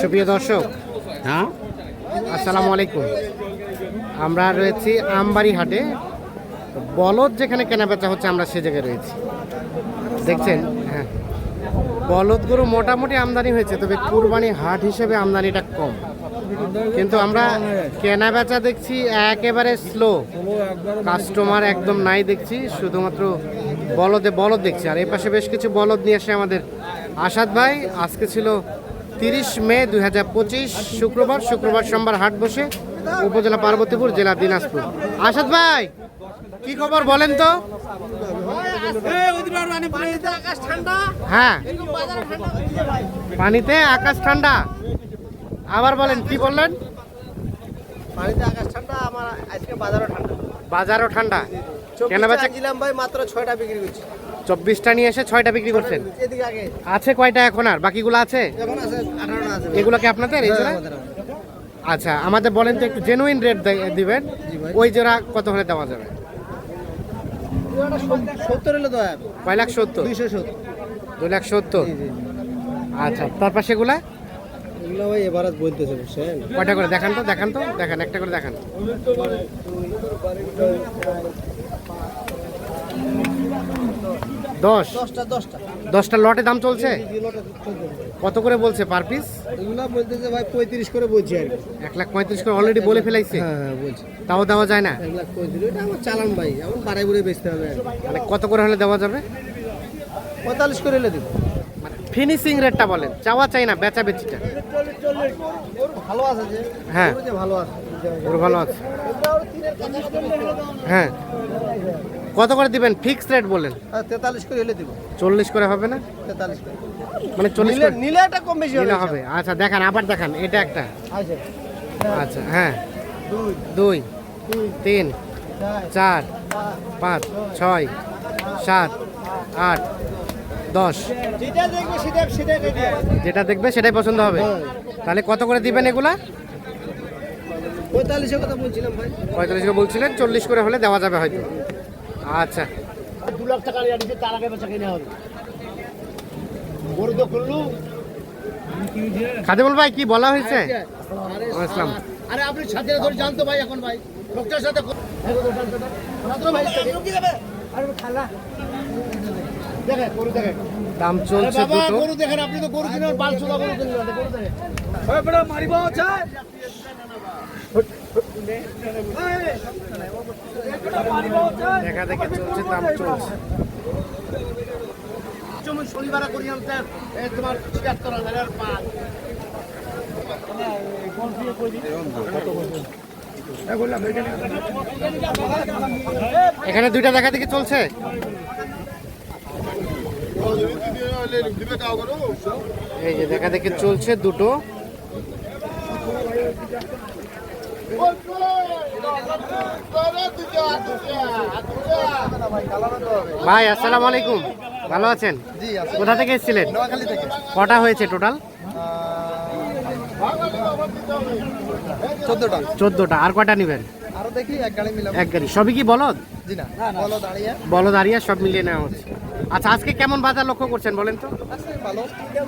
সুপ্রিয় দর্শক হ্যাঁ? আসসালামু আলাইকুম। আমরা রয়েছি আমবাড়ি হাটে বলদ যেখানে কেনাবেচা হচ্ছে, আমরা সে জায়গায় রয়েছি। দেখছেন? হ্যাঁ। বলদ গরু মোটামুটি আমদানি হয়েছে, তবে কুরবানি হাট হিসেবে আমদানিটা কম। কিন্তু আমরা কেনাবেচা দেখছি, একেবারে স্লো কাস্টমার একদম নাই দেখছি, শুধুমাত্র বলদে বলদ দেখছি। আর এই পাশে বেশ কিছু বলদ নিয়ে আসে আমাদের আসাদ ভাই। আজকে ছিল তিরিশ মে দু হাজার পঁচিশ শুক্রবার শুক্রবার সোমবার হাট বসে উপজেলা পার্বতীপুর জেলা দিনাজপুর। আসাদ ভাই কি খবর বলেন তো? হ্যাঁ। পানিতে আকাশ ঠান্ডা। আবার বলেন কি বললেন? পানিতে আকাশ ঠান্ডা আমার আজকে বাজারও ঠান্ডা। বাজারও ঠান্ডা। কেনা বেচা ভাই মাত্র ছয়টা বিক্রি করছি। চব্বিশটা নিয়ে এসে ছয়টা বিক্রি করছেন? আছে কয়টা এখন আর? বাকিগুলো আছে? এগুলো কি আপনাদের এই জোড়া? আচ্ছা আমাদের বলেন তো একটু জেনুইন রেট দিবেন। ওই জোড়া কত হলে দেওয়া যাবে? সত্তর হলে দয়া কয় লাখ সত্তর? দুইশো সত্তর। দু লাখ সত্তর। আচ্ছা তারপর সেগুলা এগুলো ভাই এবারে বলতেছে বুঝছেন? কয়টা করে? দেখান তো দেখান তো দেখান একটা করে দেখান। দশ? দশটা লটে দাম চলছে? কত করে বলছে পার পিস? এগুলো বলতেছে ভাই পঁয়ত্রিশ করে বলছি আর এক লাখ পঁয়ত্রিশ করে অলরেডি বলে ফেলাইছে? হ্যাঁ হ্যাঁ বলছি। তাও দেওয়া যায় না? এক লাখ পঁয়ত্রিশ আমার চালান ভাই। এখন বাড়াই বুড়ে বেচতে হবে। মানে কত করে হলে দেওয়া যাবে? পঁয়তাল্লিশ করে এলে দিব। মানে ফিনিশিং রেটটা বলেন। চাওয়া চাই না বেচা বেচিটা ভালো আছে যে হ্যাঁ। ভালো আছে। ভালো আছে। হ্যাঁ। কত করে দিবেন? ফিক্স রেট বলেন। তেতাল্লিশ করে হলে দিব। চল্লিশ করে হবে না? তেতাল্লিশ করে। মানে চল্লিশ নিলে একটা কম বেশি নিলে হবে। আচ্ছা দেখান আবার দেখান এটা একটা। আচ্ছা। আচ্ছা হ্যাঁ। দুই। তিন। চার। পাঁচ ছয়। সাত আট দশ। যেটা দেখবে সেটা সেটাই রেডি যেটা দেখবে সেটাই পছন্দ হবে। তাহলে কত করে দিবেন এগুলা? পঁয়তাল্লিশের কথা বলছিলাম ভাই। পঁয়তাল্লিশ করে বলছিলেন চল্লিশ করে হলে দেওয়া যাবে হয়তো। আচ্ছা। দু লাখ টাকা রেডি তার আগে বেচা কিনে হবে। বড় তো করলু খাদেমুল ভাই কি বলা হয়েছে? আসসালাম। আরে আপনি সাথে ধরে জানতো ভাই এখন ভাই। লোকটার সাথে ভাই আরে খালা। দেখে করু দেখে। দাম চলছে দুটো। গরু দেখেন আপনি তো গরু কিনেন পাঁচশো গরু কিনলেন গরু দেখেন। মারিব চাই দেখা দেখে চলছে দাম চলছে। যেমন শনিবার করি আনতে। এ তোমার ছিয়াত্তর হাজার পাঁচ এখানে দুইটা দেখা দেখি চলছে? এই যে দেখা দেখি চলছে দুটো। ভাই আসসালামু আলাইকুম। ভালো আছেন? কোথা থেকে এসেছিলেন? কটা হয়েছে টোটাল? চোদ্দটা। আর কটা নেবেন? আরও দেখি এক গাড়ি মিলাম এক গাড়ি। সবই কি বলদ? বলদ আরিয়া সব মিলিয়ে নেওয়া হচ্ছে। আচ্ছা আজকে কেমন বাজার লক্ষ্য করছেন বলেন তো?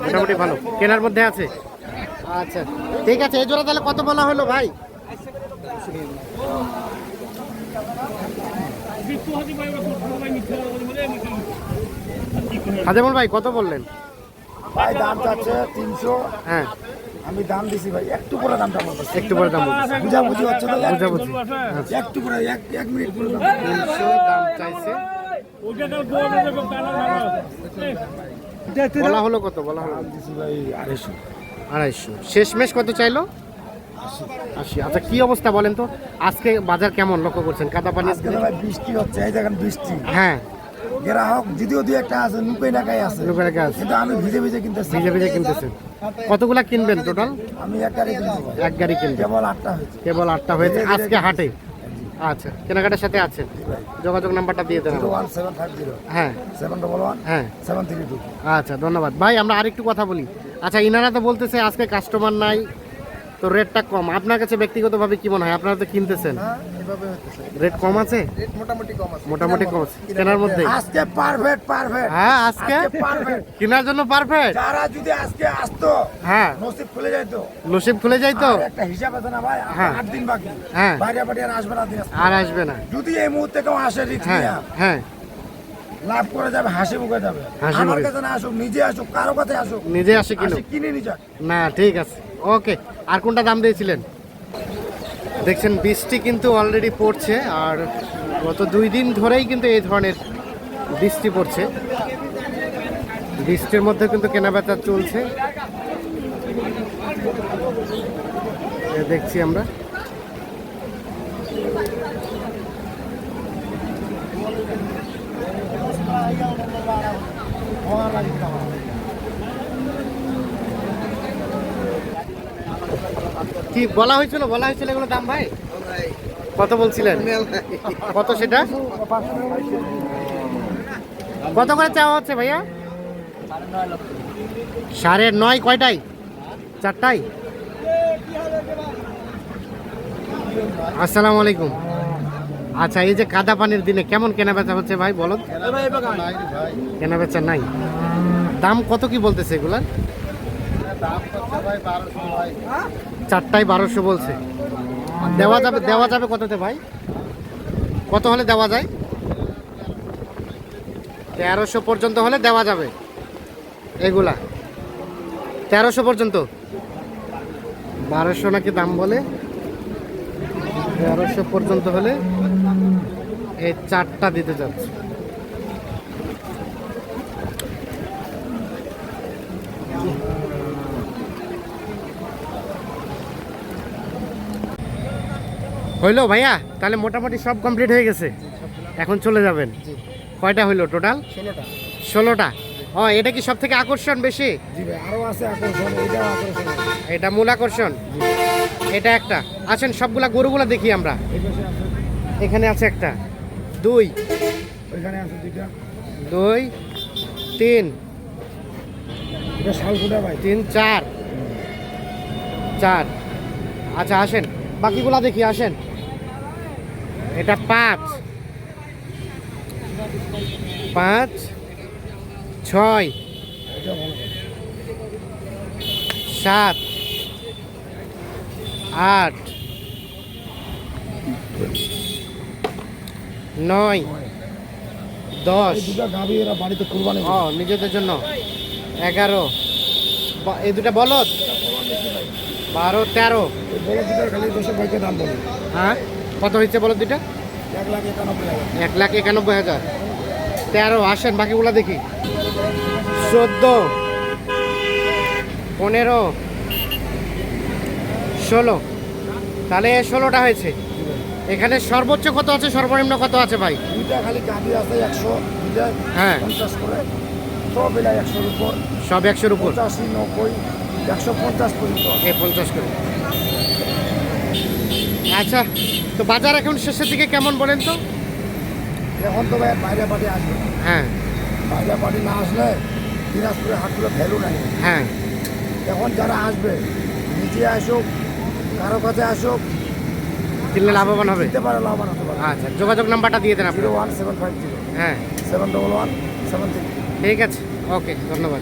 মোটামুটি ভালো। কেনার মধ্যে আছে? আচ্ছা ঠিক আছে এই জোড়া তাহলে কত বলা হলো ভাই? খাদেমুল ভাই কত বললেন? ভাই দাম চাচ্ছে তিনশো। হ্যাঁ। আমি দাম দিছি ভাই একটু করে দামটা কাছে। একটু পরে দাম বলছি বুঝাবুঝি হচ্ছে তো একটু- বুঝাবুঝি আচ্ছা। একটু করে এক এক মিনিট দাম চাইছে। বলা হলো কত? বলা হলো। আড়াইশো। আড়াইশো। শেষমেশ কত চাইলো? আশি। আচ্ছা কি অবস্থা বলেন তো? আজকে বাজার কেমন লক্ষ্য করছেন? কাদা পানি? বৃষ্টি হচ্ছে এই দেখেন বৃষ্টি। হ্যাঁ। গ্রাহক যদিও একটা আছে নাকাই আছে। কাছে কিন্তু আমি ভিজে ভিজে কিনতেছি ভিজে ভিজে কিনতেছেন। কতগুলা কিনবেন টোটাল আমি এক গাড়ি কিনবো। এক গাড়ি কেবল আটটা হয়েছে। কেবল আটটা হয়েছে। আজকে হাটে। আচ্ছা কেনাকাটার সাথে আছেন? যোগাযোগ নাম্বারটা দিয়ে দেন ওয়ান জিরো হ্যাঁ। সেভেন ডবল ওয়ান হ্যাঁ। সেভেন থ্রি টু আচ্ছা ধন্যবাদ। ভাই, আমরা আরেকটু কথা বলি। আচ্ছা ইনারা তো বলতেছে আজকে কাস্টমার নাই। তো রেটটা কম। আপনার কাছে ব্যক্তিগতভাবে কি মনে হয়? আপনারা তো কিনতেছেন। হ্যাঁ রেট কম আছে? মোটামুটি কম আছে। মোটামুটি কম আছে। কেনার মধ্যে আজকে পারফেক্ট পারফেক্ট হ্যাঁ আজকে? পারফেক্ট কেনার জন্য পারফেক্ট যারা যদি আজকে আসতো হ্যাঁ। নসিব খুলে যাইতো। নসিব খুলে যাই তো আর একটা হিসাব আছে না ভাই হ্যাঁ। আট দিন বাকি। হ্যাঁ। বাইরে বাড়ি আর আসবে না দিনাজপুর। আর আসবে না। যদি এই মুহূর্তে কেউ আসে রিক্স হ্যাঁ হ্যাঁ। লাভ করে যাবে হাসি মুখে যাবে। আমার। কাছে না আসুক নিজে আসুক কারও কাছে আসুক নিজে আসে কিনে নিয়ে যাক। না ঠিক আছে। ওকে আর কোনটা দাম দিয়েছিলেন? দেখছেন, বৃষ্টি কিন্তু অলরেডি পড়ছে, আর গত দুই দিন ধরেই কিন্তু এই ধরনের বৃষ্টি পড়ছে। বৃষ্টির মধ্যে কিন্তু কেনাবেচা চলছে। দেখছি আমরা। কি বলা হয়েছিল? বলা হয়েছিল এগুলো দাম ভাই? কত বলছিলেন? কত সেটা? কত করে চাওয়া হচ্ছে ভাইয়া? সাড়ে নয় কয়টাই চারটাই আসসালামু আলাইকুম। আচ্ছা এই যে কাদা পানির দিনে কেমন কেনা বেচা হচ্ছে ভাই বলো কেনা বেচা নাই। দাম কত কি বলতেছে এগুলার? চারটায় বারোশো বলছে। দেওয়া যাবে দেওয়া যাবে কততে ভাই? কত হলে দেওয়া যায়? তেরোশো পর্যন্ত হলে দেওয়া যাবে এগুলা। তেরোশো পর্যন্ত? বারোশো নাকি দাম বলে? তেরোশো পর্যন্ত হলে এই চারটা দিতে যাচ্ছে। হইল ভাইয়া তাহলে মোটামুটি সব কমপ্লিট হয়ে গেছে। এখন চলে যাবেন। কয়টা হইল টোটাল ষোলোটা। ও এটা কি সব থেকে আকর্ষণ বেশি? জি আছে আকর্ষণ এটাও আকর্ষণ। এটা মূল আকর্ষণ? এটা একটা। আছেন সবগুলা গরুগুলা দেখি আমরা। এখানে আছে একটা। দুই। দুই তিন। তিন চার। চার। আচ্ছা আসেন। বাকিগুলা দেখি আসেন। এটা পাঁচ। পাঁচ ছয়। সাত আট নয় দশ। বাড়িতে কুরবানি ও নিজেদের জন্য। এগারো। এই দুটা বলদ? বারো তেরো। হ্যাঁ? কত হয়েছে বলো দুইটা? এক লাখ একানব্বই হাজার। তেরো আসেন বাকিগুলো দেখি। চোদ্দ পনেরো ষোলো। তাহলে ষোলোটা হয়েছে। এখানে সর্বোচ্চ কত আছে? সর্বনিম্ন কত আছে ভাই? দুইটা খালি আছে একশো হ্যাঁ। করে। সব একশোর উপর। সব একশোর উপর। পঁচাশি নব্বই একশো পঞ্চাশ পর্যন্ত পঞ্চাশ করে। আচ্ছা তো বাজার এখন শেষের দিকে কেমন বলেন তো? এখন তো ভাই বাইরে বাড়ি আসবে। হ্যাঁ। বাইরে বাড়ি না আসলে দিনাজপুরে হাটগুলো ভ্যালু নাই। হ্যাঁ। এখন যারা আসবে নিজে আসুক কারও কাছে আসুক কিনলে লাভবান হবে? দিতে পারে লাভবান হতে পারে আচ্ছা যোগাযোগ নাম্বারটা দিয়ে দেন আপনি। One seven five zero. হ্যাঁ। Seven double one seven three. ঠিক আছে ওকে ধন্যবাদ।